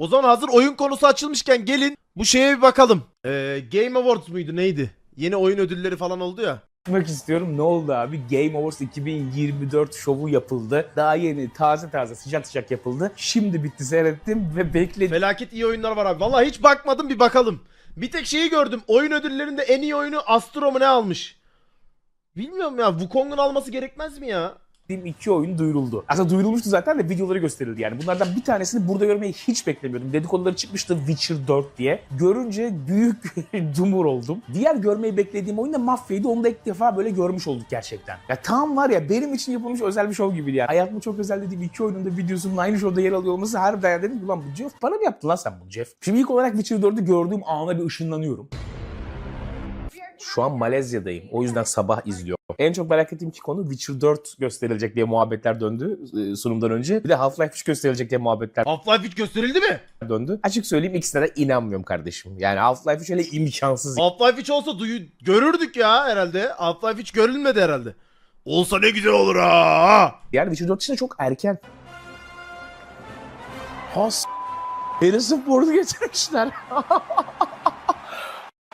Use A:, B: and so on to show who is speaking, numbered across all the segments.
A: O zaman hazır oyun konusu açılmışken gelin bu şeye bir bakalım. Ee, Game Awards muydu neydi? Yeni oyun ödülleri falan oldu ya.
B: Bakmak istiyorum. Ne oldu abi? Game Awards 2024 şovu yapıldı. Daha yeni, taze taze, sıcak sıcak yapıldı. Şimdi bitti seyrettim ve bekledim.
A: Felaket iyi oyunlar var abi. Vallahi hiç bakmadım bir bakalım. Bir tek şeyi gördüm. Oyun ödüllerinde en iyi oyunu Astro mu ne almış? Bilmiyorum ya. Wukong'un alması gerekmez mi ya?
B: İki oyun duyuruldu. Aslında duyurulmuştu zaten de videoları gösterildi yani. Bunlardan bir tanesini burada görmeyi hiç beklemiyordum. Dedikoduları çıkmıştı Witcher 4 diye. Görünce büyük dumur oldum. Diğer görmeyi beklediğim oyun da Mafya'ydı. Onu da ilk defa böyle görmüş olduk gerçekten. Ya tam var ya benim için yapılmış özel bir şov gibiydi yani. Hayatımda çok özel dediğim iki oyunun da videosunun aynı şovda yer alıyor olması harbiden dedim ulan bu Jeff bana mı yaptın lan sen bunu Jeff? Şimdi ilk olarak Witcher 4'ü gördüğüm ana bir ışınlanıyorum. Şu an Malezya'dayım. O yüzden sabah izliyorum. En çok merak ettiğim iki konu Witcher 4 gösterilecek diye muhabbetler döndü e, sunumdan önce. Bir de Half-Life 3 gösterilecek diye muhabbetler
A: Half-Life 3 gösterildi mi?
B: döndü. Açık söyleyeyim ikisine de inanmıyorum kardeşim. Yani Half-Life 3 öyle imkansız.
A: Half-Life 3 olsa duyu görürdük ya herhalde. Half-Life 3 görülmedi herhalde. Olsa ne güzel olur ha.
B: Yani Witcher 4 için de çok erken. Has Harrison Ford'u getirmişler.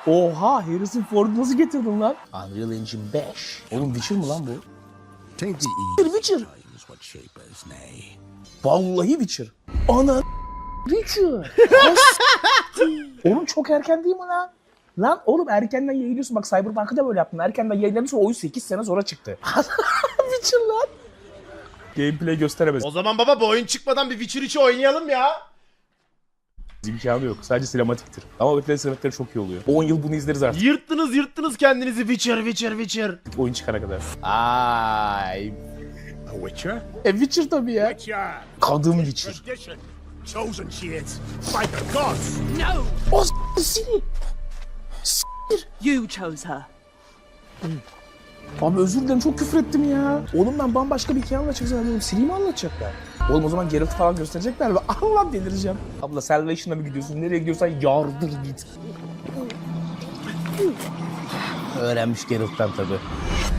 B: Oha Harrison Ford'u nasıl getirdin lan? Unreal Engine 5. Oğlum Witcher mı lan bu? Witcher.
C: nay.
B: Vallahi Witcher. Ana Witcher. Oğlum çok erken değil mi lan? Lan oğlum erkenden yayınlıyorsun. Bak Cyberpunk'ı da böyle yaptın. Erkenden yayınladın sonra oyun 8 sene sonra çıktı. Witcher lan. Gameplay gösteremez.
A: O zaman baba bu oyun çıkmadan bir Witcher 3'ü oynayalım ya.
B: İmkanı yok. Sadece sinematiktir. Ama ötleri sinematikleri çok iyi oluyor. 10 yıl bunu izleriz artık
A: Yırttınız yırttınız kendinizi Witcher Witcher Witcher.
B: oyun çıkana kadar. Ay.
C: A witcher?
B: E Witcher tabii ya.
C: Witcher!
B: Kadın Witcher.
C: Tradition! Chosen she is! By the gods!
D: No,
B: O s-
D: you chose her.
B: Abi özür dilerim çok küfür ettim ya. Oğlum ben bambaşka bir hikaye anlatacak zannediyorum. Siri'yi mi anlatacaklar? Oğlum o zaman Geralt falan gösterecekler ve Allah delireceğim. Abla Salvation'a mı gidiyorsun? Nereye gidiyorsan yardır git. Öğrenmiş Geralt'tan tabii.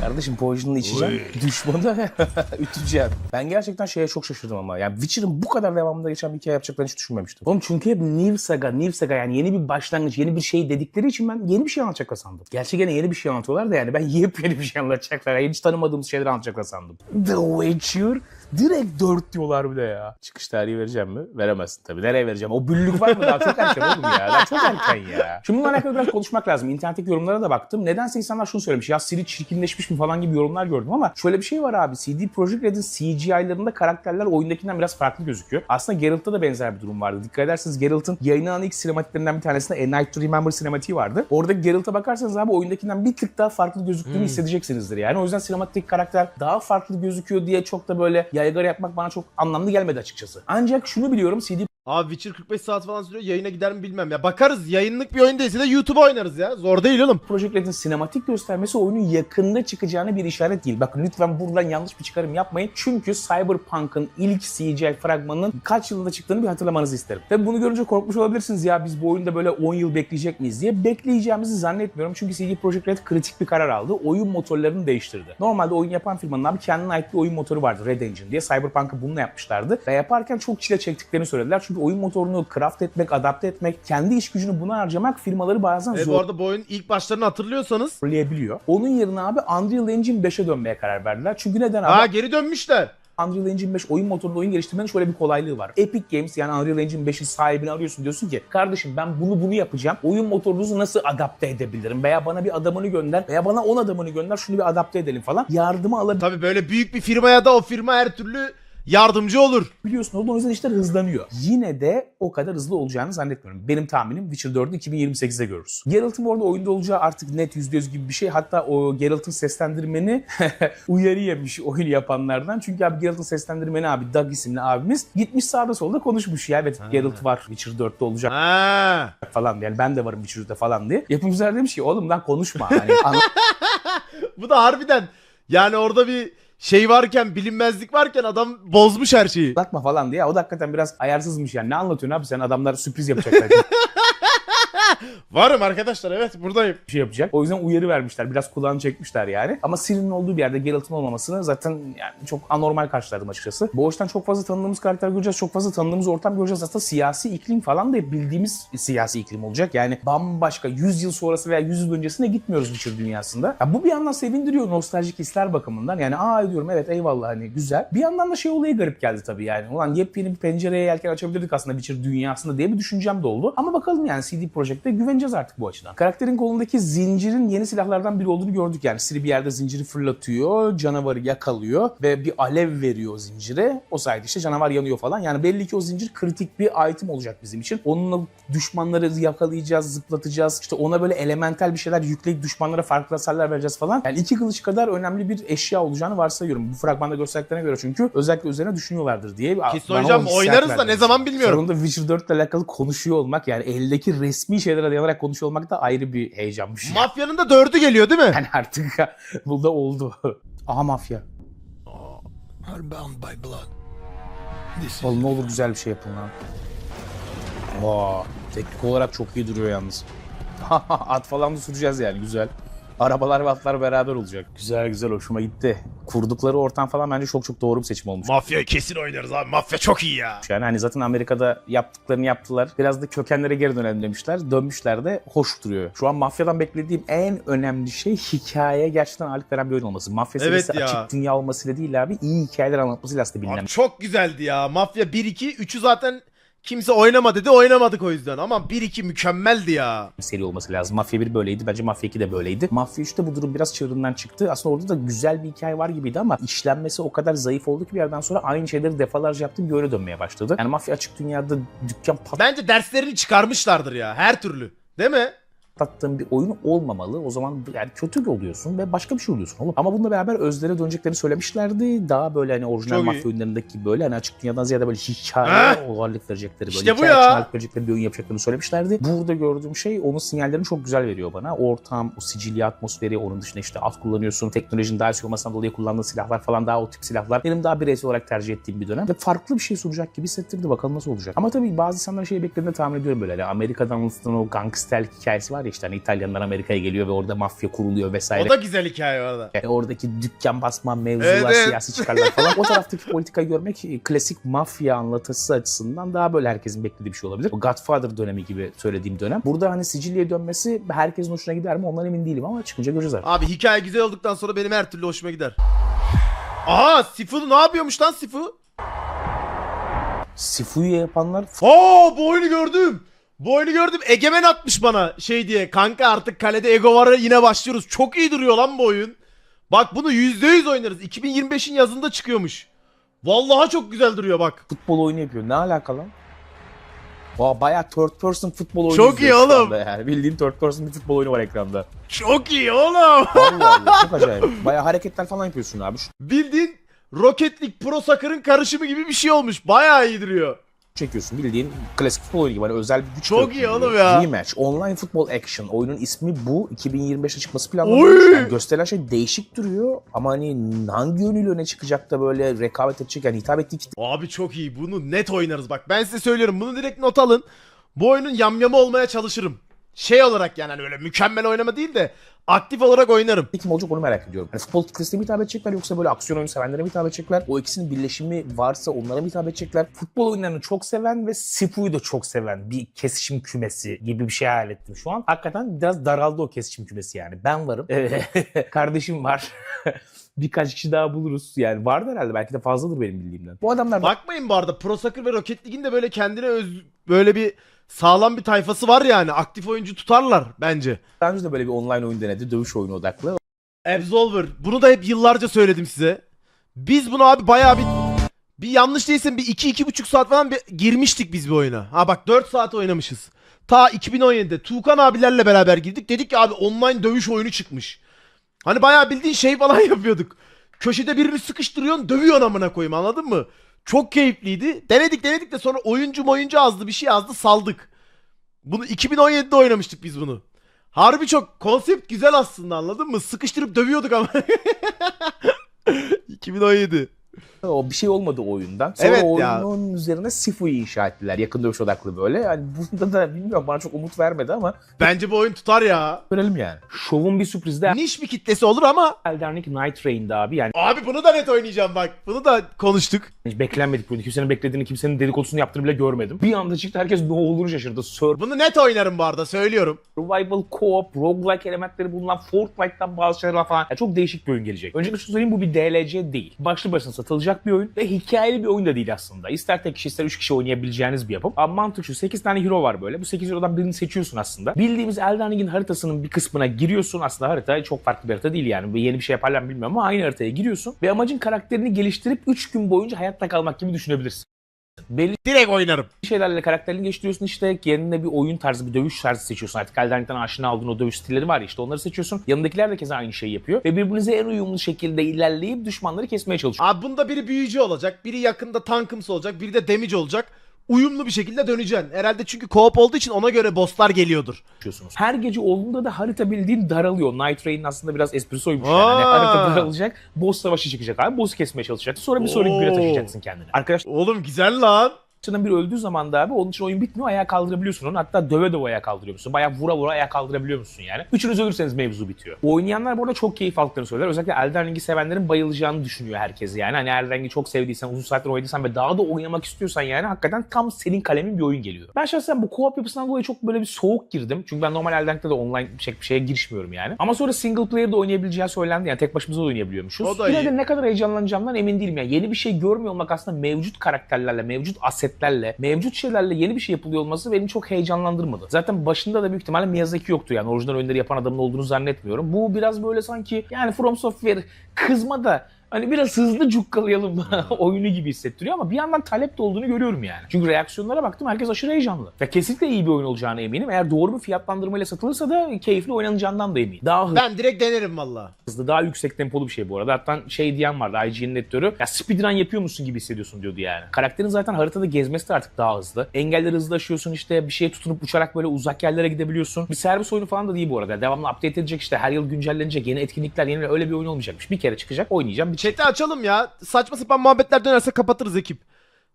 B: Kardeşim potion'unu içeceğim. Düşmanı üteceğim. Ben gerçekten şeye çok şaşırdım ama. Yani Witcher'ın bu kadar devamında geçen bir hikaye yapacaklarını hiç düşünmemiştim. Oğlum çünkü hep New Saga, New Saga yani yeni bir başlangıç, yeni bir şey dedikleri için ben yeni bir şey anlatacaklar sandım. Gerçi gene yeni bir şey anlatıyorlar da yani ben yepyeni bir şey anlatacaklar. Yani hiç tanımadığımız şeyleri anlatacaklar sandım. The Witcher direkt 4 diyorlar bir de ya. Çıkış tarihi vereceğim mi? Veremezsin tabii. Nereye vereceğim? O büllük var mı? Daha çok erken oğlum ya. Daha çok erken ya. Şimdi bununla alakalı biraz konuşmak lazım. İnternetteki yorumlara da baktım. Nedense insanlar şunu söylemiş. Ya Siri çirkinleşmiş mi falan gibi yorumlar gördüm ama şöyle bir şey var abi. CD Projekt Red'in CGI'larında karakterler oyundakinden biraz farklı gözüküyor. Aslında Geralt'ta da benzer bir durum vardı. Dikkat ederseniz Geralt'ın yayınlanan ilk sinematiklerinden bir tanesinde A Night to Remember sinematiği vardı. Orada Geralt'a bakarsanız abi oyundakinden bir tık daha farklı gözüktüğünü hissedeceksinizdir. Yani o yüzden sinematik karakter daha farklı gözüküyor diye çok da böyle yaygara yapmak bana çok anlamlı gelmedi açıkçası. Ancak şunu biliyorum CD
A: Abi Witcher 45 saat falan sürüyor. Yayına gider mi bilmem ya. Bakarız. Yayınlık bir oyun değilse de YouTube'a oynarız ya. Zor değil oğlum.
B: Project Red'in sinematik göstermesi oyunun yakında çıkacağına bir işaret değil. Bakın lütfen buradan yanlış bir çıkarım yapmayın. Çünkü Cyberpunk'ın ilk CGI fragmanının kaç yılında çıktığını bir hatırlamanızı isterim. Tabi bunu görünce korkmuş olabilirsiniz ya biz bu oyunda böyle 10 yıl bekleyecek miyiz diye. Bekleyeceğimizi zannetmiyorum. Çünkü CD Projekt Red kritik bir karar aldı. Oyun motorlarını değiştirdi. Normalde oyun yapan firmanın abi kendine ait bir oyun motoru vardı Red Engine diye. Cyberpunk'ı bununla yapmışlardı. Ve yaparken çok çile çektiklerini söylediler. Çünkü oyun motorunu craft etmek, adapte etmek, kendi iş gücünü buna harcamak firmaları bazen
A: E,
B: zor
A: bu arada bu oyunun ilk başlarını hatırlıyorsanız.
B: zorlayabiliyor. Onun yerine abi Unreal Engine 5'e dönmeye karar verdiler. Çünkü neden abi?
A: Ha geri dönmüşler.
B: Unreal Engine 5 oyun motorunda oyun geliştirmenin şöyle bir kolaylığı var. Epic Games yani Unreal Engine 5'in sahibini arıyorsun diyorsun ki kardeşim ben bunu bunu yapacağım. Oyun motorunuzu nasıl adapte edebilirim? Veya bana bir adamını gönder veya bana 10 adamını gönder şunu bir adapte edelim falan. Yardımı alabiliyorsun
A: Tabi böyle büyük bir firmaya da o firma her türlü yardımcı olur.
B: orada o yüzden işler hızlanıyor. Yine de o kadar hızlı olacağını zannetmiyorum. Benim tahminim Witcher 4'ü 2028'de görürüz. Geralt'ın bu arada oyunda olacağı artık net %100 gibi bir şey. Hatta o Geralt'ın seslendirmeni uyarı yemiş oyun yapanlardan. Çünkü abi Geralt'ın seslendirmeni abi Doug isimli abimiz gitmiş sağda solda konuşmuş ya. Evet Geralt var Witcher 4'te olacak
A: Ha.
B: falan. Yani ben de varım Witcher 4'te falan diye. Yapımcılar demiş ki oğlum lan konuşma. Hani
A: Bu da harbiden yani orada bir şey varken bilinmezlik varken adam bozmuş her şeyi.
B: anlatma falan diye. O da hakikaten biraz ayarsızmış yani. Ne anlatıyorsun abi sen adamlar sürpriz yapacaklar.
A: Varım arkadaşlar evet buradayım.
B: şey yapacak. O yüzden uyarı vermişler. Biraz kulağını çekmişler yani. Ama Ciri'nin olduğu bir yerde Geralt'ın olmamasını zaten yani çok anormal karşıladım açıkçası. Bu açıdan çok fazla tanıdığımız karakter göreceğiz. Çok fazla tanıdığımız ortam göreceğiz. Aslında siyasi iklim falan da bildiğimiz siyasi iklim olacak. Yani bambaşka 100 yıl sonrası veya 100 yıl öncesine gitmiyoruz Witcher dünyasında. Ya bu bir yandan sevindiriyor nostaljik hisler bakımından. Yani aa diyorum evet eyvallah hani güzel. Bir yandan da şey olayı garip geldi tabii yani. Ulan yepyeni bir pencereye yelken açabilirdik aslında Witcher dünyasında diye bir düşüncem de oldu. Ama bakalım yani CD Projekt'te güveneceğiz artık bu açıdan. Karakterin kolundaki zincirin yeni silahlardan biri olduğunu gördük yani. Siri bir yerde zinciri fırlatıyor, canavarı yakalıyor ve bir alev veriyor o zincire. O sayede işte canavar yanıyor falan. Yani belli ki o zincir kritik bir item olacak bizim için. Onunla düşmanları yakalayacağız, zıplatacağız. İşte ona böyle elemental bir şeyler yükleyip düşmanlara farklı hasarlar vereceğiz falan. Yani iki kılıç kadar önemli bir eşya olacağını varsayıyorum. Bu fragmanda gösterdiklerine göre çünkü özellikle üzerine düşünüyorlardır diye.
A: Kesin
B: hissiyat
A: oynarız da ne zaman bilmiyorum.
B: Sonunda Witcher 4 ile alakalı konuşuyor olmak yani eldeki resmi şeylere dayanarak konuşuyor olmak da ayrı bir heyecanmış.
A: Mafyanın da dördü geliyor değil mi?
B: yani artık bu da oldu. Aha mafya.
C: I'm bound by blood. This is
B: Oğlum ne olur güzel bir şey yapın lan. Vaa, teknik olarak çok iyi duruyor yalnız. At falan da süreceğiz yani güzel. Arabalar ve atlar beraber olacak. Güzel güzel hoşuma gitti. Kurdukları ortam falan bence çok çok doğru bir seçim olmuş.
A: Mafya kesin oynarız abi. Mafya çok iyi ya.
B: Yani hani zaten Amerika'da yaptıklarını yaptılar. Biraz da kökenlere geri dönelim demişler. Dönmüşler de hoş duruyor. Şu an mafyadan beklediğim en önemli şey hikaye gerçekten ağırlık veren bir oyun olması. Mafya
A: Evet
B: serisi
A: ya.
B: açık dünya olmasıyla değil abi. iyi hikayeler anlatmasıyla aslında bilinen
A: Abi çok güzeldi ya. Mafya 1-2. 3'ü zaten kimse oynama dedi. Oynamadık o yüzden. Ama 1-2 mükemmeldi ya.
B: seri olması lazım. Mafya 1 böyleydi. Bence Mafya 2 de böyleydi. Mafya 3'te bu durum biraz çığırından çıktı. Aslında orada da güzel bir hikaye var gibiydi ama işlenmesi o kadar zayıf oldu ki bir yerden sonra aynı şeyleri defalarca yaptı bir öyle dönmeye başladı. Yani Mafya açık dünyada dükkan
A: Bence derslerini çıkarmışlardır ya. Her türlü. Değil mi?
B: Patlattığın bir oyun olmamalı. O zaman yani kötü oluyorsun ve başka bir şey oluyorsun oğlum. Ama bununla beraber özlere döneceklerini söylemişlerdi. Daha böyle hani orijinal
A: Çok iyi.
B: mafya oyunlarındaki böyle hani açık dünyadan ziyade böyle hikaye ağırlık verecekleri böyle
A: İşte bu
B: hikaye
A: ya.
B: verecekleri bir oyun yapacaklarını söylemişlerdi. Burada gördüğüm şey onun sinyallerini çok güzel veriyor bana. Ortam, o Sicilya atmosferi, onun dışında işte at kullanıyorsun. Teknolojinin daha iyi olmasından dolayı kullandığın silahlar falan daha o tip silahlar. Benim daha bireysel olarak tercih ettiğim bir dönem. Ve farklı bir şey sunacak gibi hissettirdi. Bakalım nasıl olacak. Ama tabii bazı insanlar şey beklediğini tahmin ediyorum böyle. Hani Amerika'dan anlatılan o gangsterlik hikayesi var ya işte hani İtalyanlar Amerika'ya geliyor ve orada mafya kuruluyor vesaire.
A: O da güzel hikaye orada.
B: Yani oradaki dükkan basma mevzular,
A: Evet,
B: siyasi çıkarlar falan. o taraftaki politikayı görmek e, klasik mafya anlatısı açısından daha böyle herkesin beklediği bir şey olabilir. O Godfather dönemi gibi söylediğim dönem. Burada hani Sicilya'ya dönmesi herkesin hoşuna gider mi ondan emin değilim ama çıkınca göreceğiz artık.
A: Abi hikaye güzel olduktan sonra benim her türlü hoşuma gider. Aa Sifu ne yapıyormuş lan Sifu?
B: Sifu'yu yapanlar
A: Oo bu oyunu gördüm. Bu oyunu gördüm. Egemen atmış bana şey diye. Kanka artık kalede ego var yine başlıyoruz. Çok iyi duruyor lan bu oyun. Bak bunu %100 oynarız. 2025'in yazında çıkıyormuş. Vallahi çok güzel duruyor bak.
B: futbol oyunu yapıyor. Ne alaka lan? Aa, bayağı third person futbol oyunu
A: Çok iyi oğlum.
B: Yani. Bildiğin third person bir futbol oyunu var ekranda.
A: Çok iyi oğlum.
B: Allah Allah çok acayip. Bayağı hareketler falan yapıyorsun abi.
A: Bildiğin Rocket League Pro Soccer'ın karışımı gibi bir şey olmuş. Bayağı iyi duruyor.
B: Çekiyorsun bildiğin klasik futbol oyunu gibi hani özel bir güç
A: Çok iyi oğlum ya.
B: Rematch, online football action. Oyunun ismi bu. 2025'te çıkması planlanmış.
A: Oy!
B: Yani gösterilen şey değişik duruyor ama hani hangi yönüyle öne çıkacak da böyle rekabet edecek yani hitap ettiği kitle
A: Abi çok iyi. Bunu net oynarız bak. Ben size söylüyorum. Bunu direkt not alın. Bu oyunun yamyamı olmaya çalışırım. Şey olarak yani hani öyle mükemmel oynama değil de aktif olarak oynarım.
B: kim olacak onu merak ediyorum. Hani futbol kitlesine mi hitap edecekler yoksa böyle aksiyon oyunu sevenlere mi hitap edecekler? O ikisinin birleşimi varsa onlara mı hitap edecekler? Futbol oyunlarını çok seven ve Sifu'yu da çok seven bir kesişim kümesi gibi bir şey hayal ettim şu an. Hakikaten biraz daraldı o kesişim kümesi yani. Ben varım. Kardeşim var. Birkaç kişi daha buluruz. Yani vardı herhalde. Belki de fazladır benim bildiğimden. Bu adamlar
A: Bakmayın bu arada Pro Soccer ve Rocket League'in de böyle kendine öz böyle bir sağlam bir tayfası var yani. Aktif oyuncu tutarlar bence.
B: daha önce de böyle bir online oyun denedi. Dövüş oyunu odaklı.
A: Absolver. Bunu da hep yıllarca söyledim size. Biz bunu abi bayağı bir bir yanlış değilsem bir 2-2,5 saat falan bir girmiştik biz bir oyuna. Ha bak 4 saat oynamışız. Ta 2017'de Tuğkan abilerle beraber girdik. Dedik ki abi online dövüş oyunu çıkmış. Hani bayağı bildiğin şey falan yapıyorduk. Köşede birini sıkıştırıyorsun dövüyorsun amına koyayım anladın mı? Çok keyifliydi. Denedik denedik de sonra oyuncu oyuncu azdı bir şey azdı saldık. Bunu 2017'de oynamıştık biz bunu. Harbi çok konsept güzel aslında anladın mı? Sıkıştırıp dövüyorduk ama. 2017.
B: O bir şey olmadı o oyundan. Sonra
A: Evet
B: o
A: ya.
B: oyunun üzerine Sifu'yu inşa ettiler. Yakın dövüş odaklı böyle. Yani bunda da bilmiyorum bana çok umut vermedi ama
A: Bence bu oyun tutar ya.
B: görelim yani. Şovun bir sürprizi de
A: Niş bir kitlesi olur ama
B: Elden Ring Night Rain'di abi. Yani
A: abi bunu da net oynayacağım bak. Bunu da konuştuk.
B: hiç beklenmedik böyle. Kimsenin beklediğini, kimsenin dedikodusunu yaptığını bile görmedim. Bir anda çıktı herkes ne olduğunu şaşırdı.
A: Bunu net oynarım bu arada söylüyorum.
B: Survival co-op, roguelike elementleri bulunan Fortnite'dan bazı şeyler falan. Yani çok değişik bir oyun gelecek. Öncelikle şunu söyleyeyim bu bir DLC değil. Başlı başına satılacak bir oyun ve hikayeli bir oyun da değil aslında. İster tek kişi ister 3 kişi oynayabileceğiniz bir yapım. Ama mantık şu 8 tane hero var böyle. Bu 8 hero'dan birini seçiyorsun aslında. Bildiğimiz Elden Ring'in haritasının bir kısmına giriyorsun. Aslında harita çok farklı bir harita değil yani. Yeni bir şey yaparlar bilmiyorum ama aynı haritaya giriyorsun. Ve amacın karakterini geliştirip 3 gün boyunca hayatta kalmak gibi düşünebilirsin. Belli
A: Direkt oynarım.
B: şeylerle karakterini geliştiriyorsun işte yerine bir oyun tarzı bir dövüş tarzı seçiyorsun artık Elden Ring'den aşina olduğun o dövüş stilleri var ya işte onları seçiyorsun yanındakiler de keza aynı şeyi yapıyor ve birbirinize en uyumlu şekilde ilerleyip düşmanları kesmeye çalışıyorsunuz.
A: Abi bunda biri büyücü olacak. Biri yakında tankımsı olacak. Biri de damage olacak. Uyumlu bir şekilde döneceksin. Herhalde çünkü co-op olduğu için ona göre bosslar geliyordur.
B: Her gece olduğunda da harita bildiğin daralıyor. Night Rain'in aslında biraz esprisi oymuş yani. Hani
A: Aa.
B: harita daralacak, boss savaşı çıkacak abi. Boss'u kesmeye çalışacaksın. Sonra bir sonraki güne
A: Oo.
B: taşıyacaksın kendini. Arkadaşlar
A: Oğlum güzel lan.
B: Arkadaşlarından biri öldüğü zaman da abi onun için oyun bitmiyor ayağa kaldırabiliyorsun onu. Hatta döve döve ayağa kaldırıyor musun? Bayağı vura vura ayağa kaldırabiliyor musun yani? Üçünüz ölürseniz mevzu bitiyor. Oynayanlar bu arada çok keyif aldıklarını söyler. Özellikle Elden Ring'i sevenlerin bayılacağını düşünüyor herkes yani. Hani Elden Ring'i çok sevdiysen, uzun saatler oynadıysan ve daha da oynamak istiyorsan yani hakikaten tam senin kalemin bir oyun geliyor. Ben şahsen bu co-op yapısından dolayı çok böyle bir soğuk girdim. Çünkü ben normal Elden Ring'de de online bir şey- bir şeye girişmiyorum yani. Ama sonra single player'da oynayabileceği söylendi. Yani tek başımıza da oynayabiliyormuşuz.
A: O da
B: Yine
A: iyi.
B: de ne kadar heyecanlanacağımdan emin değilim. Yani yeni bir şey görmüyor olmak aslında mevcut karakterlerle, mevcut asetlerle, mevcut şeylerle yeni bir şey yapılıyor olması beni çok heyecanlandırmadı. Zaten başında da büyük ihtimalle Miyazaki yoktu yani orijinal oyunları yapan adamın olduğunu zannetmiyorum. Bu biraz böyle sanki yani From Software kızma da hani biraz hızlı cukkalayalım oyunu gibi hissettiriyor ama bir yandan talep de olduğunu görüyorum yani. Çünkü reaksiyonlara baktım herkes aşırı heyecanlı. Ve kesinlikle iyi bir oyun olacağına eminim. Eğer doğru bir fiyatlandırmayla satılırsa da keyifli oynanacağından da eminim. Daha hızlı
A: Ben direkt denerim valla.
B: hızlı, daha yüksek tempolu bir şey bu arada. Hatta şey diyen vardı IGN'in editörü. Ya speedrun yapıyor musun gibi hissediyorsun diyordu yani. Karakterin zaten haritada gezmesi de artık daha hızlı. Engelleri hızlı aşıyorsun işte bir şeye tutunup uçarak böyle uzak yerlere gidebiliyorsun. Bir servis oyunu falan da değil bu arada. Devamlı update edilecek işte her yıl güncellenecek yeni etkinlikler yeni öyle bir oyun olmayacakmış. Bir kere çıkacak oynayacağım
A: Chat'i açalım ya. Saçma sapan muhabbetler dönerse kapatırız ekip.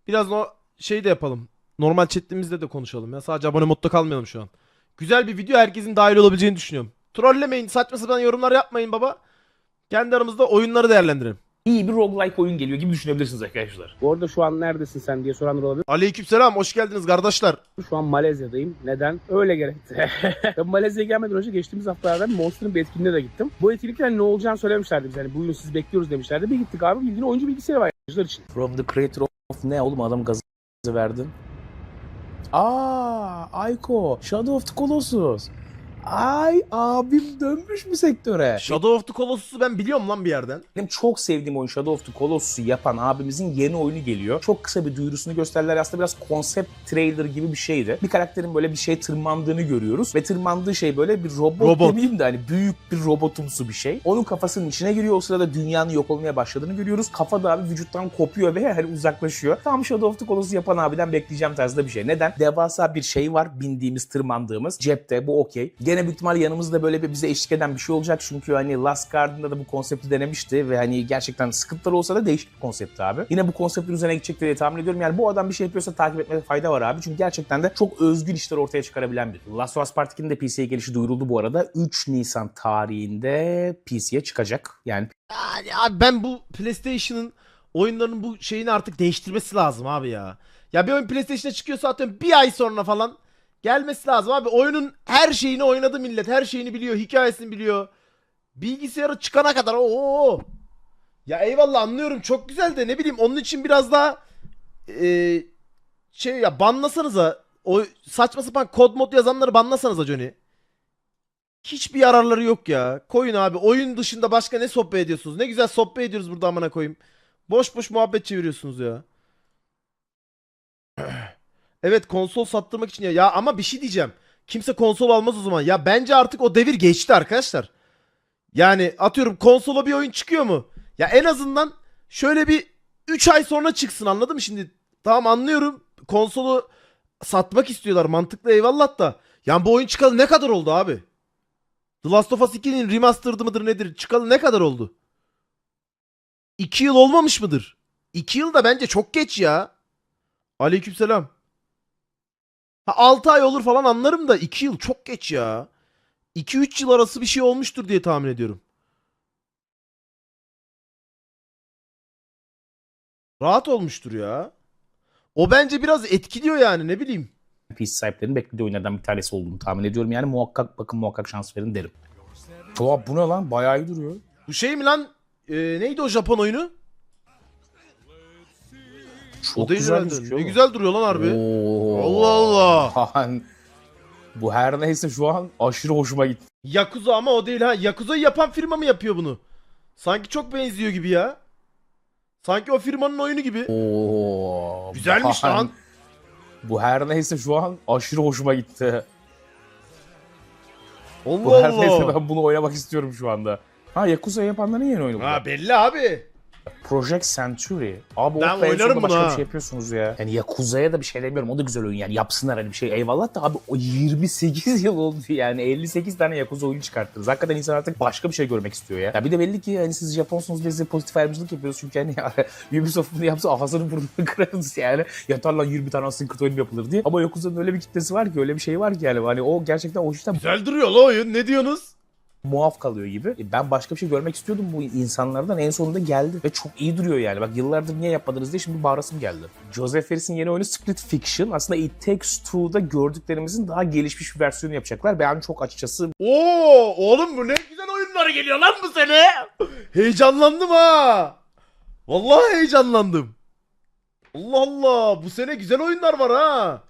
A: Biraz o şey de yapalım. Normal chat'imizde de konuşalım ya. Sadece abone modda kalmayalım şu an. Güzel bir video herkesin dahil olabileceğini düşünüyorum. Trollemeyin, saçma sapan yorumlar yapmayın baba. Kendi aramızda oyunları değerlendirelim.
B: İyi bir roguelike oyun geliyor gibi düşünebilirsiniz arkadaşlar.
D: Bu arada şu an neredesin sen diye soranlar olabilir.
A: Aleykümselam, hoş geldiniz kardeşler.
D: Şu an Malezya'dayım. Neden? Öyle gerekti. Tabii Malezya'ya gelmeden önce geçtiğimiz haftalarda Monster'ın bir etkinliğine de gittim. Bu etkinlikte hani ne olacağını söylemişlerdi bize. Hani bugün sizi bekliyoruz demişlerdi. Bir gittik abi bildiğin oyuncu bilgisayarı var oyuncular için.
B: From the creator of ne oğlum adam gazı verdin. Aa, Ayko, Shadow of the Colossus. Ay abim dönmüş mü sektöre?
A: Shadow of the Colossus'u ben biliyorum lan bir yerden.
B: Benim çok sevdiğim oyun Shadow of the Colossus'u yapan abimizin yeni oyunu geliyor. Çok kısa bir duyurusunu gösterdiler. Aslında biraz konsept trailer gibi bir şeydi. Bir karakterin böyle bir şey tırmandığını görüyoruz. Ve tırmandığı şey böyle bir robot,
A: Robot.
B: demeyeyim de hani büyük bir robotumsu bir şey. Onun kafasının içine giriyor. O sırada dünyanın yok olmaya başladığını görüyoruz. Kafa da abi vücuttan kopuyor ve hani uzaklaşıyor. Tam Shadow of the Colossus yapan abiden bekleyeceğim tarzda bir şey. Neden? Devasa bir şey var. Bindiğimiz, tırmandığımız. Cepte bu okey. Gene büyük ihtimal yanımızda böyle bir bize eşlik eden bir şey olacak. Çünkü hani Last Garden'da da bu konsepti denemişti ve hani gerçekten sıkıntılar olsa da değişik bir konsept abi. Yine bu konseptin üzerine gidecektir diye tahmin ediyorum. Yani bu adam bir şey yapıyorsa takip etmede fayda var abi. Çünkü gerçekten de çok özgün işler ortaya çıkarabilen bir. Last of Us Part 2'nin de PC'ye gelişi duyuruldu bu arada. 3 Nisan tarihinde PC'ye çıkacak.
A: Yani abi ben bu PlayStation'ın oyunlarının bu şeyini artık değiştirmesi lazım abi ya. Ya bir oyun PlayStation'a çıkıyorsa atıyorum bir ay sonra falan gelmesi lazım abi. Oyunun her şeyini oynadı millet. Her şeyini biliyor. Hikayesini biliyor. Bilgisayara çıkana kadar o Ya eyvallah anlıyorum çok güzel de ne bileyim onun için biraz daha eee, şey ya banlasanıza o saçma sapan kod mod yazanları banlasanıza Johnny. Hiçbir yararları yok ya. Koyun abi. Oyun dışında başka ne sohbet ediyorsunuz? Ne güzel sohbet ediyoruz burada amına koyayım. Boş boş muhabbet çeviriyorsunuz ya. Evet konsol sattırmak için ya. Ya ama bir şey diyeceğim. Kimse konsol almaz o zaman. Ya bence artık o devir geçti arkadaşlar. Yani atıyorum konsola bir oyun çıkıyor mu? Ya en azından şöyle bir 3 ay sonra çıksın anladın mı şimdi? Tamam anlıyorum. Konsolu satmak istiyorlar. Mantıklı eyvallah da. Yani bu oyun çıkalı ne kadar oldu abi? The Last of Us 2'nin remastered'ı mıdır nedir? Çıkalı ne kadar oldu? 2 yıl olmamış mıdır? 2 yıl da bence çok geç ya. Aleykümselam. Ha 6 ay olur falan anlarım da 2 yıl çok geç ya. 2-3 yıl arası bir şey olmuştur diye tahmin ediyorum. Rahat olmuştur ya. O bence biraz etkiliyor yani ne bileyim.
B: PC sahiplerinin beklediği oyunlardan bir tanesi olduğunu tahmin ediyorum. Yani muhakkak bakın muhakkak şans verin derim. Oha bu ne lan? Bayağı iyi duruyor.
A: Bu şey mi lan? Ee, neydi o Japon oyunu?
B: Çok
A: o değil
B: güzel gözüküyor
A: Ne güzel duruyor lan harbi.
B: Oo.
A: Allah Allah.
B: Bu her neyse şu an aşırı hoşuma gitti.
A: Yakuza ama o değil ha. Yakuza'yı yapan firma mı yapıyor bunu? Sanki çok benziyor gibi ya. Sanki o firmanın oyunu gibi.
B: Oo.
A: Güzelmiş lan.
B: Bu her neyse şu an aşırı hoşuma gitti. Bu
A: Allah
B: her neyse
A: Allah.
B: ben bunu oynamak istiyorum şu anda. Ha Yakuza yapanların yeni oyunu bu.
A: Ha belli abi.
B: Project Century. Abi
A: Ben
B: o
A: oynarım
B: başka
A: ha.
B: bir şey yapıyorsunuz ya. Yani Yakuza'ya da bir şey demiyorum. O da güzel oyun yani. Yapsınlar hani bir şey. Eyvallah da abi o 28 yıl oldu yani. 58 tane Yakuza oyunu çıkarttınız. Hakikaten insan artık başka bir şey görmek istiyor ya. Ya bir de belli ki hani siz Japonsunuz diye size pozitif ayrımcılık yapıyoruz. Çünkü hani Ubisoft bunu yapsa afasını burnunu kırarız yani. Yatar lan 20 tane Assassin's Creed oyunu yapılır diye. Ama Yakuza'nın öyle bir kitlesi var ki öyle bir şey var ki yani. Hani o gerçekten o işten
A: Güzel duruyor la oyun. Ne diyorsunuz?
B: Muaf kalıyor gibi. E, Ben başka bir şey görmek istiyordum bu insanlardan. En sonunda geldi ve çok iyi duruyor yani. Bak yıllardır niye yapmadınız diye şimdi bağırasım geldi. Joseph Fares'in yeni oyunu Split Fiction. Aslında It Takes Two'da gördüklerimizin daha gelişmiş bir versiyonu yapacaklar. Ben çok açıkçası
A: Oo oğlum bu ne güzel oyunlar geliyor lan bu sene. Heyecanlandım ha. Vallahi heyecanlandım. Allah Allah bu sene güzel oyunlar var ha.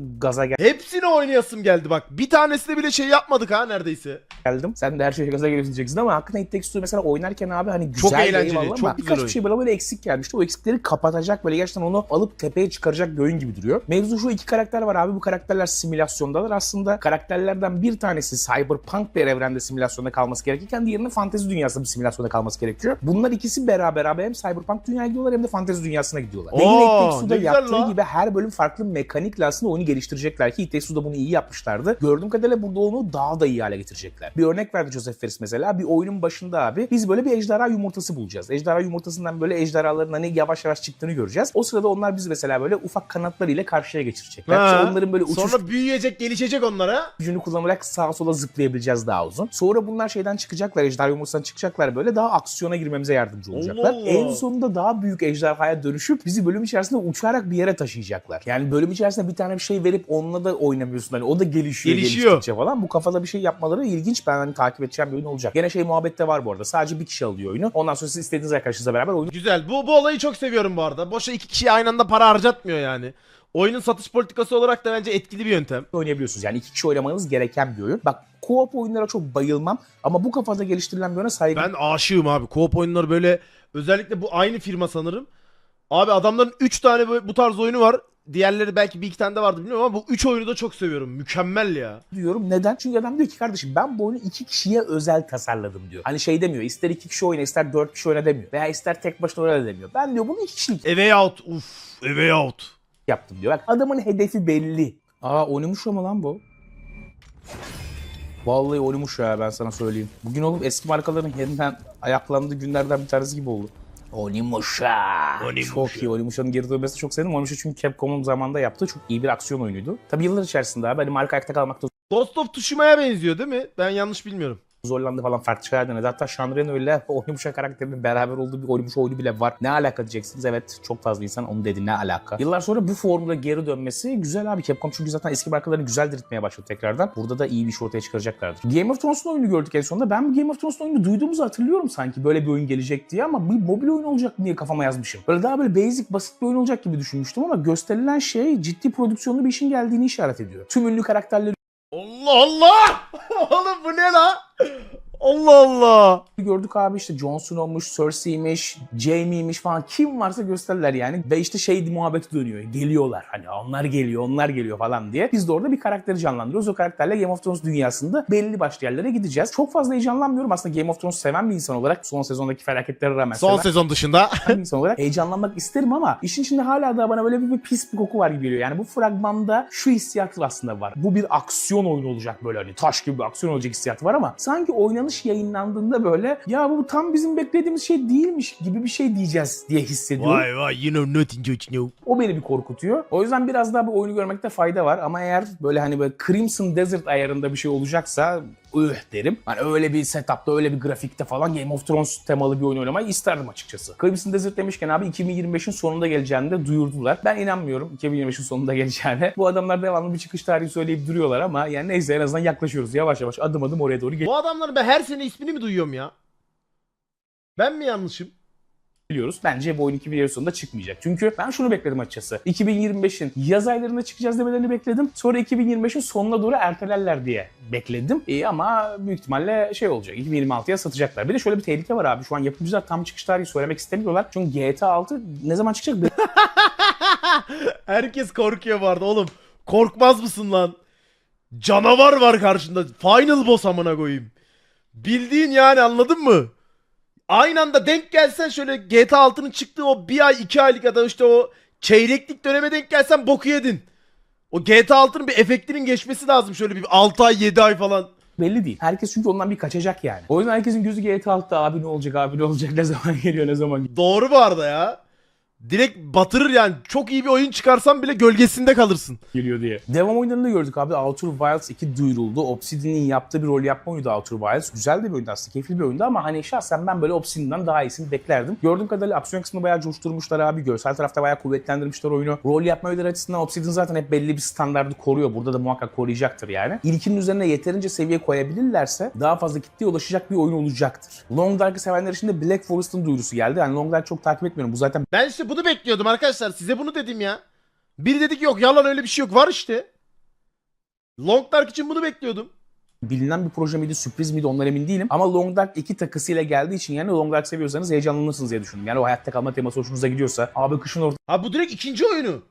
B: Gaza
A: Hepsini oynayasım geldi bak. Bir tanesine bile şey yapmadık ha neredeyse.
B: geldim. Sen de her şeye gaza geliyorsun diyeceksin ama hakikaten It Takes Two mesela oynarken abi hani güzel
A: Çok eğlenceli,
B: eyvallah
A: çok
B: ama
A: güzel
B: birkaç
A: oyun.
B: bir şey bana böyle eksik gelmişti. O eksikleri kapatacak böyle gerçekten onu alıp tepeye çıkaracak bir oyun gibi duruyor. Mevzu şu iki karakter var abi. Bu karakterler simülasyondalar. Aslında karakterlerden bir tanesi cyberpunk bir evrende simülasyonda kalması gerekirken diğerinin fantezi dünyasında bir simülasyonda kalması gerekiyor. Bunlar ikisi beraber abi hem cyberpunk dünyaya gidiyorlar hem de fantezi dünyasına gidiyorlar. Ve yine It
A: Oo,
B: Takes Two'da
A: ne güzel
B: yaptığı
A: la.
B: gibi her bölüm farklı mekanikle aslında oyunu geliştirecekler ki It Takes Two'da bunu iyi yapmışlardı. Gördüğüm kadarıyla burada onu daha da iyi hale getirecekler. Bir örnek verdi Joseph Fares mesela. Bir oyunun başında abi biz böyle bir ejderha yumurtası bulacağız. Ejderha yumurtasından böyle ejderhaların hani yavaş yavaş çıktığını göreceğiz. O sırada onlar bizi mesela böyle ufak kanatlarıyla karşıya geçirecekler.
A: Ha.
B: İşte onların böyle uçuş
A: Sonra büyüyecek gelişecek onlara.
B: gücünü kullanarak sağa sola zıplayabileceğiz daha uzun. Sonra bunlar şeyden çıkacaklar, ejderha yumurtasından çıkacaklar böyle daha aksiyona girmemize yardımcı olacaklar.
A: Allah Allah.
B: En sonunda daha büyük ejderhaya dönüşüp bizi bölüm içerisinde uçarak bir yere taşıyacaklar. Yani bölüm içerisinde bir tane bir şey verip onunla da oynamıyorsun. Hani o da gelişiyor,
A: Gelişiyor.
B: geliştikçe falan. Bu kafada bir şey yapmaları ilginç. Ben hani takip edeceğim bir oyun olacak. Gene şey muhabbette var bu arada. Sadece bir kişi alıyor oyunu. Ondan sonra siz istediğiniz arkadaşınızla beraber oyunu
A: Güzel. Bu, bu olayı çok seviyorum bu arada. Boşa iki kişi aynı anda para harcatmıyor yani. Oyunun satış politikası olarak da bence etkili bir yöntem.
B: oynayabiliyorsunuz. Yani iki kişi oynamanız gereken bir oyun. Bak co-op oyunlara çok bayılmam ama bu kafada geliştirilen bir oyuna saygı
A: Ben aşığım abi. Co-op oyunları böyle özellikle bu aynı firma sanırım. Abi adamların 3 tane böyle bu tarz oyunu var. Diğerleri belki bir iki tane de vardı bilmiyorum ama bu 3 oyunu da çok seviyorum. Mükemmel ya.
B: diyorum. Neden? Çünkü adam diyor ki kardeşim ben bu oyunu iki kişiye özel tasarladım diyor. Hani şey demiyor ister iki kişi oyna ister dört kişi oyna demiyor. Veya ister tek başına oyna da demiyor. Ben diyor bunu iki kişilik
A: A Way Out. Uf. A Way Out.
B: yaptım diyor. Bak adamın hedefi belli. Aa Onimusha mı lan bu? Vallahi Onimusha ya ben sana söyleyeyim. Bugün oğlum eski markaların yeniden ayaklandığı günlerden bir tanesi gibi oldu. Onimusha.
A: Onimusha.
B: Çok iyi. Onimusha'nın geri dönmesi çok sevdim. Onimusha çünkü Capcom'un zamanında yaptığı çok iyi bir aksiyon oyunuydu. Tabii yıllar içerisinde abi hani marka ayakta kalmakta
A: Ghost of Tsushima'ya benziyor değil mi? Ben yanlış bilmiyorum.
B: Zorlandı falan farklı şeyler denedi. Hatta Shanreno ile Onimusha karakterinin beraber olduğu bir Onimusha oyunu bile var. Ne alaka diyeceksiniz. Evet çok fazla insan onu dedi ne alaka. Yıllar sonra bu formula geri dönmesi güzel abi. Capcom çünkü zaten eski markalarını güzel diriltmeye başladı tekrardan. Burada da iyi bir iş ortaya çıkaracaklardır. Game of Thrones'un oyunu gördük en sonunda. Ben Game of Thrones'un oyunu duyduğumuzu hatırlıyorum sanki. Böyle bir oyun gelecek diye ama bir mobil oyun olacak diye kafama yazmışım. Böyle daha böyle basic basit bir oyun olacak gibi düşünmüştüm ama gösterilen şey ciddi prodüksiyonlu bir işin geldiğini işaret ediyor. Tüm ünlü karakterleri
A: Allah Allah! Oğlum bu ne la? Allah Allah!
B: gördük abi işte Jon Snow'muş, Cersei'miş, Jaime'ymiş falan kim varsa gösterdiler yani. Ve işte şey muhabbeti dönüyor. Geliyorlar hani onlar geliyor, onlar geliyor falan diye. Biz de orada bir karakteri canlandırıyoruz. O karakterle Game of Thrones dünyasında belli başlı yerlere gideceğiz. Çok fazla heyecanlanmıyorum. Aslında Game of Thrones seven bir insan olarak son sezondaki felaketlere rağmen
A: Son
B: seven
A: sezon dışında.
B: bir insan olarak heyecanlanmak isterim ama işin içinde hala da bana böyle bir, bir pis bir koku var gibi geliyor. Yani bu fragmanda şu hissiyatı aslında var. Bu bir aksiyon oyunu olacak böyle hani taş gibi bir aksiyon olacak hissiyatı var ama sanki oynanış yanlış yayınlandığında böyle ya bu tam bizim beklediğimiz şey değilmiş gibi bir şey diyeceğiz diye hissediyorum.
A: Vay vay you know nothing you know.
B: O beni bir korkutuyor. O yüzden biraz daha bu oyunu görmekte fayda var. Ama eğer böyle hani böyle Crimson Desert ayarında bir şey olacaksa öh derim. Hani öyle bir setupta, öyle bir grafikte falan Game of Thrones temalı bir oyun oynamayı isterdim açıkçası. Crimson Desert demişken abi 2025'in sonunda geleceğini de duyurdular. Ben inanmıyorum 2025'in sonunda geleceğine. Bu adamlar devamlı bir çıkış tarihi söyleyip duruyorlar ama yani neyse en azından yaklaşıyoruz. Yavaş yavaş adım adım oraya doğru
A: Bu adamların ben her sene ismini mi duyuyorum ya? Ben mi yanlışım?
B: Biliyoruz. Bence bu oyun 2020 sonunda çıkmayacak. Çünkü ben şunu bekledim açıkçası. 2025'in yaz aylarında çıkacağız demelerini bekledim. Sonra 2025'in sonuna doğru ertelerler diye bekledim. İyi ama büyük ihtimalle şey olacak. 2026'ya satacaklar. Bir de şöyle bir tehlike var abi. Şu an yapımcılar tam çıkış tarihi söylemek istemiyorlar. Çünkü GTA 6 ne zaman çıkacak
A: Herkes korkuyor arada oğlum. Korkmaz mısın lan? Canavar var karşında. Final boss amına koyayım. Bildiğin yani anladın mı? Aynı anda denk gelsen şöyle GTA 6'nın çıktığı o bir ay iki aylık ya da işte o çeyreklik döneme denk gelsen boku yedin. O GTA 6'nın bir efektinin geçmesi lazım şöyle bir 6 ay 7 ay falan.
B: belli değil. Herkes çünkü ondan bir kaçacak yani. O yüzden herkesin gözü GTA 6'da abi ne olacak abi ne olacak ne zaman geliyor ne zaman geliyor.
A: Doğru bu arada ya. Direkt batırır yani. Çok iyi bir oyun çıkarsan bile gölgesinde kalırsın.
B: geliyor diye. Devam oyunlarında gördük abi. Outer Wilds 2 duyuruldu. Obsidian'in yaptığı bir rol yapma oyunu da Outer Wilds. Güzel de bir oyundu aslında. Keyifli bir oyundu ama hani şahsen ben böyle Obsidian'dan daha iyisini beklerdim. Gördüğüm kadarıyla aksiyon kısmını bayağı coşturmuşlar abi. Görsel tarafta bayağı kuvvetlendirmişler oyunu. Rol yapma oyunları açısından Obsidian zaten hep belli bir standardı koruyor. Burada da muhakkak koruyacaktır yani. İlkinin üzerine yeterince seviye koyabilirlerse daha fazla kitleye ulaşacak bir oyun olacaktır. Long Dark'ı sevenler için de Black Forest'ın duyurusu geldi. Yani Long Dark çok takip etmiyorum. Bu zaten
A: Ben işte bunu bekliyordum arkadaşlar. Size bunu dedim ya. Biri dedi ki yok yalan öyle bir şey yok. Var işte. Long Dark için bunu bekliyordum.
B: bilinen bir proje miydi, sürpriz miydi ondan emin değilim. Ama Long Dark 2 takısıyla geldiği için yani Long Dark seviyorsanız heyecanlanırsınız diye düşündüm. Yani o hayatta kalma teması hoşunuza gidiyorsa abi kışın
A: Ha bu direkt ikinci oyunu.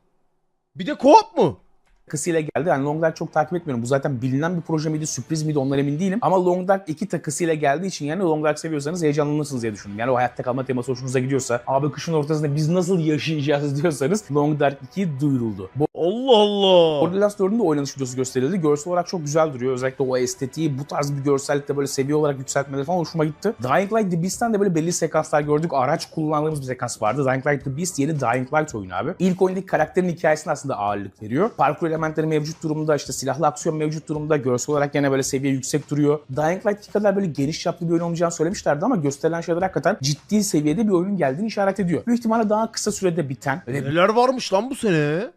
A: Bir de co-op mu?
B: Takısıyla geldi. Yani Long Dark çok takip etmiyorum. Bu zaten bilinen bir proje miydi, sürpriz miydi ondan emin değilim. Ama Long Dark 2 takısıyla geldiği için yani Long Dark seviyorsanız heyecanlanırsınız diye düşündüm. Yani o hayatta kalma teması hoşunuza gidiyorsa abi kışın ortasında biz nasıl yaşayacağız diyorsanız Long Dark 2 duyuruldu.
A: Allah Allah.
B: Borderlands 4'ün de oynanış videosu gösterildi. Görsel olarak çok güzel duruyor. Özellikle o estetiği, bu tarz bir görsellikte böyle seviye olarak yükseltmeleri falan hoşuma gitti. Dying Light The Beast'ten de böyle belli sekanslar gördük. Araç kullandığımız bir sekans vardı. Dying Light The Beast yeni Dying Light oyunu abi. İlk oyundaki karakterin hikayesine aslında ağırlık veriyor. Parkur elementleri mevcut durumda, işte silahlı aksiyon mevcut durumda. Görsel olarak yine böyle seviye yüksek duruyor. Dying Light kadar böyle geniş çaplı bir oyun olmayacağını söylemişlerdi ama gösterilen şeyler hakikaten ciddi seviyede bir oyunun geldiğini işaret ediyor. Büyük ihtimalle daha kısa sürede biten,
A: Neler varmış lan bu sene?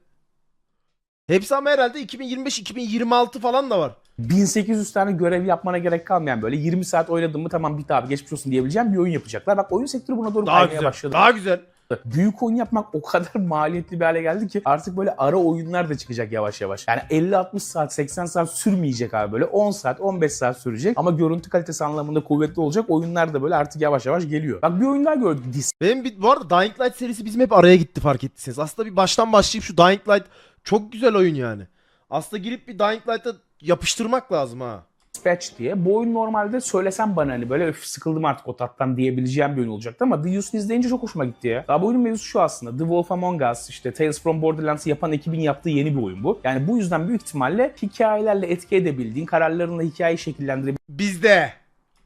A: Hepsi ama herhalde 2025-2026 falan da var.
B: 1800 tane görev yapmana gerek kalmayan böyle 20 saat oynadın mı tamam bitti abi geçmiş olsun diyebileceğim bir oyun yapacaklar. Bak oyun sektörü buna doğru
A: Daha
B: kaymaya
A: güzel.
B: başladı.
A: Daha güzel.
B: Büyük oyun yapmak o kadar maliyetli bir hale geldi ki artık böyle ara oyunlar da çıkacak yavaş yavaş. Yani 50-60 saat 80 saat sürmeyecek abi böyle 10 saat 15 saat sürecek ama görüntü kalitesi anlamında kuvvetli olacak oyunlar da böyle artık yavaş yavaş geliyor. Bak bir oyun daha gördük
A: Benim bir, bu arada Dying Light serisi bizim hep araya gitti fark ettiyseniz. Aslında bir baştan başlayıp şu Dying Light çok güzel oyun yani. Aslında girip bir Dying Light'a yapıştırmak lazım ha.
B: Dispatch diye. Bu oyun normalde söylesem bana hani böyle öf sıkıldım artık o tattan diyebileceğim bir oyun olacaktı ama The Use'unu izleyince çok hoşuma gitti ya. Daha bu oyunun mevzusu şu aslında. The Wolf Among Us, işte Tales from Borderlands'ı yapan ekibin yaptığı yeni bir oyun bu. Yani bu yüzden büyük ihtimalle hikayelerle etki edebildiğin, kararlarınla hikayeyi şekillendirebildiğin
A: Bizde.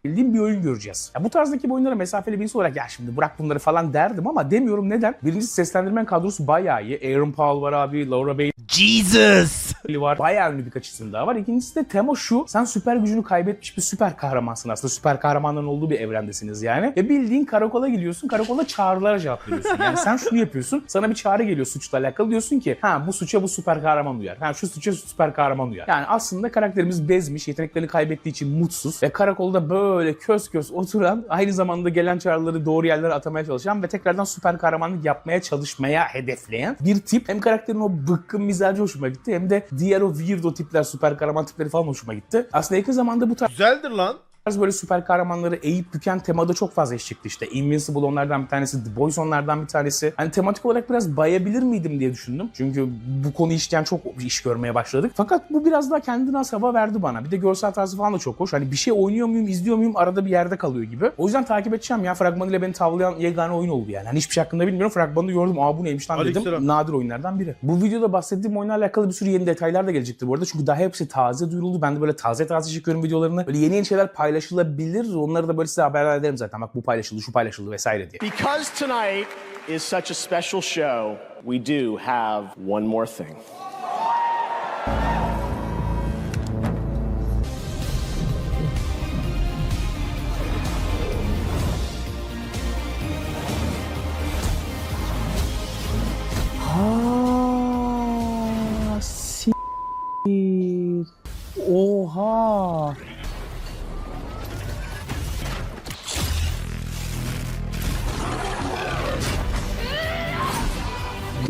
B: Bir oyun göreceğiz. Ya bu tarzdaki bu oyunlara mesafeli birisi olarak ya şimdi bırak bunları falan derdim ama demiyorum neden? Birincisi seslendirmen kadrosu bayağı iyi. Aaron Paul var abi, Laura Bailey
A: Jesus.
B: var. Bayağı ünlü birkaç isim daha var. İkincisi de tema şu. Sen süper gücünü kaybetmiş bir süper kahramansın aslında. Süper kahramanların olduğu bir evrendesiniz yani. Ve bildiğin karakola gidiyorsun. Karakola çağrılara cevap veriyorsun. Yani sen şunu yapıyorsun. Sana bir çağrı geliyor suçla alakalı. Diyorsun ki ha bu suça bu süper kahraman uyar. Ha şu suça süper kahraman uyar. Yani aslında karakterimiz bezmiş. Yeteneklerini kaybettiği için mutsuz. Ve karakolda böyle köz köz oturan aynı zamanda gelen çağrıları doğru yerlere atamaya çalışan ve tekrardan süper kahramanlık yapmaya çalışmaya hedefleyen bir tip. Hem karakterin o bıkkın mizacı hoşuma gitti hem de diğer o weirdo tipler, süper kahraman tipleri falan hoşuma gitti. Aslında yakın zamanda bu tarz
A: Güzeldir lan.
B: Böyle süper kahramanları eğip büken temada çok fazla çıktı işte. Invincible onlardan bir tanesi, The Boys onlardan bir tanesi. Hani tematik olarak biraz bayabilir miydim diye düşündüm. Çünkü bu konu işleyen çok iş görmeye başladık. Fakat bu biraz daha kendine has hava verdi bana. Bir de görsel tarzı falan da çok hoş. Hani bir şey oynuyor muyum, izliyor muyum arada bir yerde kalıyor gibi. O yüzden takip edeceğim ya. Fragmanıyla beni tavlayan yegane oyun oldu yani. Hani hiçbir şey hakkında bilmiyorum. Fragmanını gördüm. Aa bu neymiş lan dedim.
A: Aleykümselam.
B: Nadir oyunlardan biri. Bu videoda bahsettiğim oyunla alakalı bir sürü yeni detaylar da gelecektir bu arada. Çünkü daha hepsi taze duyuruldu. Ben de böyle taze taze çekiyorum videolarını. Böyle yeni yeni şeyler paylaşıyorum paylaşılabilir. Onları da böyle size haber ederim zaten. Bak bu paylaşıldı, şu paylaşıldı vesaire diye.
E: Because tonight is such a special show, we do have one more thing.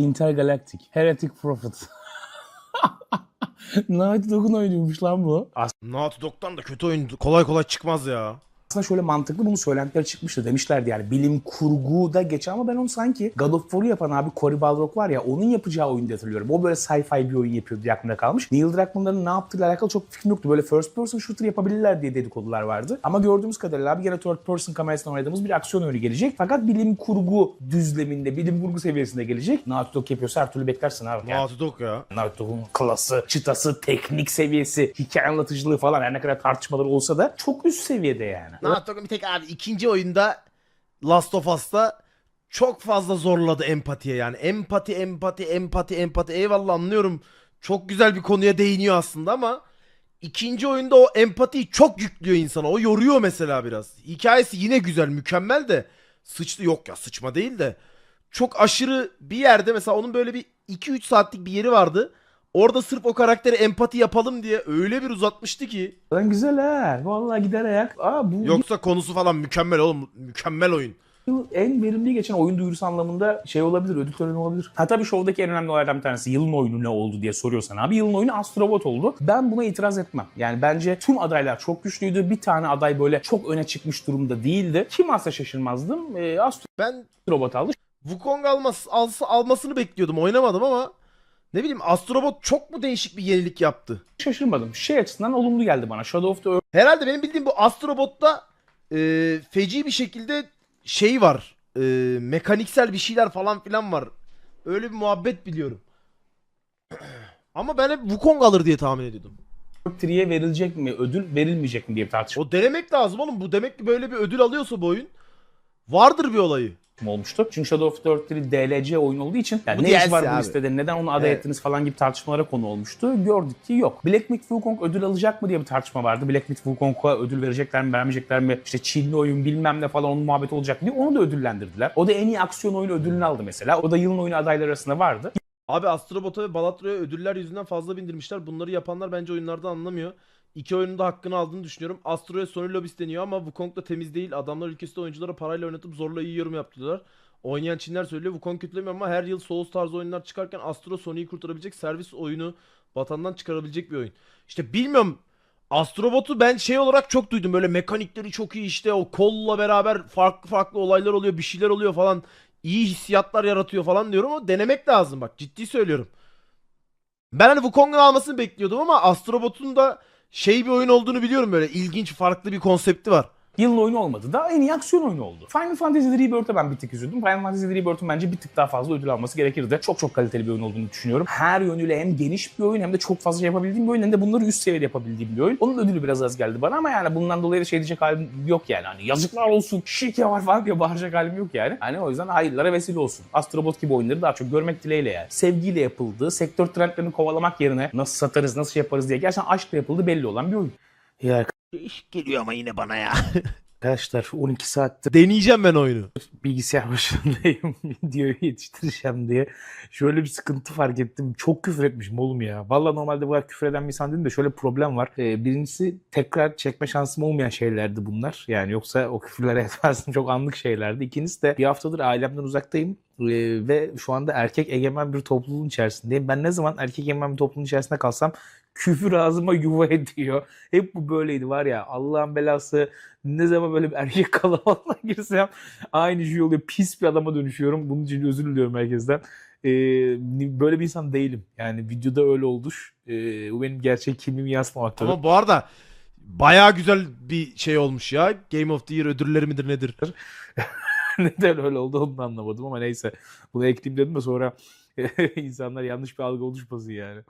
B: Intergalactic. Heretic Prophet. Naughty Dog'un oynuyormuş lan bu.
A: Naughty Dog'dan da kötü oyun kolay kolay çıkmaz ya.
B: Aslında şöyle mantıklı bunu söylentiler çıkmıştı demişlerdi yani bilim kurguda geçen ama ben onu sanki God of War'u yapan abi Cory Balrog var ya onun yapacağı oyunu hatırlıyorum. O böyle sci-fi bir oyun yapıyordu aklımda kalmış. Neil Druckmann'ların ne yaptığıyla alakalı çok fikrim yoktu. Böyle first person shooter yapabilirler diye dedikodular vardı. Ama gördüğümüz kadarıyla abi gene third person kamerasından oynadığımız bir aksiyon oyunu gelecek. Fakat bilim kurgu düzleminde, bilim kurgu seviyesinde gelecek. Naughty Dog yapıyorsa her türlü beklersin abi. Yani
A: Naughty Dog ya.
B: Naughty Dog'un klası, çıtası, teknik seviyesi, hikaye anlatıcılığı falan her ne kadar tartışmaları olsa da çok üst seviyede yani.
A: Naughty Dog'un bir tek abi ikinci oyunda Last of Us'ta çok fazla zorladı empatiye yani. Empati, empati, empati, empati. Eyvallah anlıyorum. Çok güzel bir konuya değiniyor aslında ama ikinci oyunda o empatiyi çok yüklüyor insana. O yoruyor mesela biraz. Hikayesi yine güzel, mükemmel de sıçtı yok ya sıçma değil de çok aşırı bir yerde mesela onun böyle bir 2-3 saatlik bir yeri vardı. Orada sırf o karaktere empati yapalım diye öyle bir uzatmıştı ki.
B: Lan güzel ha. Vallahi gider ayak. Aa bu
A: Yoksa konusu falan mükemmel oğlum. Mükemmel oyun.
B: yıl en verimli geçen oyun duyurusu anlamında şey olabilir, ödül töreni olabilir. Ha tabii şovdaki en önemli olaylardan bir tanesi yılın oyunu ne oldu diye soruyorsan abi. Yılın oyunu Astrobot oldu. Ben buna itiraz etmem. Yani bence tüm adaylar çok güçlüydü. Bir tane aday böyle çok öne çıkmış durumda değildi. Kim alsa şaşırmazdım. Ee,
A: Ben
B: Astrobot aldı.
A: Wukong alması, alsa, almasını bekliyordum. Oynamadım ama ne bileyim Astrobot çok mu değişik bir yenilik yaptı?
B: Şaşırmadım. Şey açısından olumlu geldi bana. Shadow of the Earth
A: Herhalde benim bildiğim bu Astrobot'ta e, feci bir şekilde şey var. E, mekaniksel bir şeyler falan filan var. Öyle bir muhabbet biliyorum. Ama ben hep Wukong alır diye tahmin ediyordum.
B: 3'ye verilecek mi ödül, verilmeyecek mi diye bir tartışma
A: O denemek lazım oğlum. Bu demek ki böyle bir ödül alıyorsa bu oyun vardır bir olayı.
B: Olmuştu. Çünkü Shadow of the Earth 3 DLC oyun olduğu için yani
A: Bu
B: ne iş var bu
A: abi.
B: listede, neden onu aday
A: Evet.
B: ettiniz falan gibi tartışmalara konu olmuştu. Gördük ki yok. Black Myth Wukong ödül alacak mı diye bir tartışma vardı. Black Myth Wukong'a ödül verecekler mi, vermeyecekler mi? İşte Çinli oyun bilmem ne falan onun muhabbeti olacak diye onu da ödüllendirdiler. O da en iyi aksiyon oyunu ödülünü aldı mesela. O da yılın oyunu adayları arasında vardı.
A: Abi Astrobot'a ve Balatro'ya ödüller yüzünden fazla bindirmişler. Bunları yapanlar bence oyunlarda anlamıyor. İki oyunun da hakkını aldığını düşünüyorum. Astro'ya Sony Lobby isteniyor ama Wukong da temiz değil. Adamlar ülkesinde oyunculara parayla oynatıp zorla iyi yorum yaptılar. Oynayan Çinler söylüyor. Wukong kötülemiyor ama her yıl Souls tarzı oyunlar çıkarken Astro Sony'yi kurtarabilecek servis oyunu vatandan çıkarabilecek bir oyun. İşte bilmiyorum. Astrobot'u ben şey olarak çok duydum. Böyle mekanikleri çok iyi işte o kolla beraber farklı farklı olaylar oluyor, bir şeyler oluyor falan. İyi hissiyatlar yaratıyor falan diyorum ama denemek lazım bak ciddi söylüyorum. Ben hani Wukong'un almasını bekliyordum ama Astrobot'un da şey bir oyun olduğunu biliyorum böyle ilginç farklı bir konsepti var.
B: Yılın oyunu olmadı da en iyi aksiyon oyunu oldu. Final Fantasy Rebirth'e ben bir tık üzüldüm. Final Fantasy Rebirth'ün bence bir tık daha fazla ödül alması gerekirdi. Çok çok kaliteli bir oyun olduğunu düşünüyorum. Her yönüyle hem geniş bir oyun hem de çok fazla şey yapabildiğim bir oyun hem de bunları üst seviyede yapabildiğim bir oyun. Onun ödülü biraz az geldi bana ama yani bundan dolayı da şey diyecek halim yok yani. Hani yazıklar olsun, şike var falan diye bağıracak halim yok yani. Hani o yüzden hayırlara vesile olsun. Astrobot gibi oyunları daha çok görmek dileğiyle yani. Sevgiyle yapıldığı, sektör trendlerini kovalamak yerine nasıl satarız, nasıl şey yaparız diye gerçekten aşkla yapıldığı belli olan bir oyun. Ya
A: Değişik geliyor ama yine bana ya.
B: arkadaşlar 12 saattir
A: Deneyeceğim ben oyunu.
B: bilgisayar başındayım videoyu yetiştireceğim diye şöyle bir sıkıntı fark ettim. Çok küfür etmişim oğlum ya. Vallahi normalde bu kadar küfür eden bir insan değilim de şöyle bir problem var. Ee, birincisi tekrar çekme şansım olmayan şeylerdi bunlar. Yani yoksa o küfürlere etmezdim. Çok anlık şeylerdi. İkincisi de bir haftadır ailemden uzaktayım. Ee, ve şu anda erkek egemen bir topluluğun içerisindeyim. Ben ne zaman erkek egemen bir topluluğun içerisinde kalsam küfür ağzıma yuva ediyor. Hep bu böyleydi var ya Allah'ın belası ne zaman böyle bir erkek kalabalığına girsem aynı şey oluyor. Pis bir adama dönüşüyorum. Bunun için özür diliyorum herkesten. Ee, böyle bir insan değilim. Yani videoda öyle olduş. Ee, bu benim gerçek kimliğimi yansımamaktadır.
A: Ama bu arada bayağı güzel bir şey olmuş ya. Game of the Year ödülleri midir nedir?
B: Neden öyle oldu onu da anlamadım ama neyse. Bunu ekleyeyim dedim de sonra insanlar yanlış bir algı oluşmasın yani.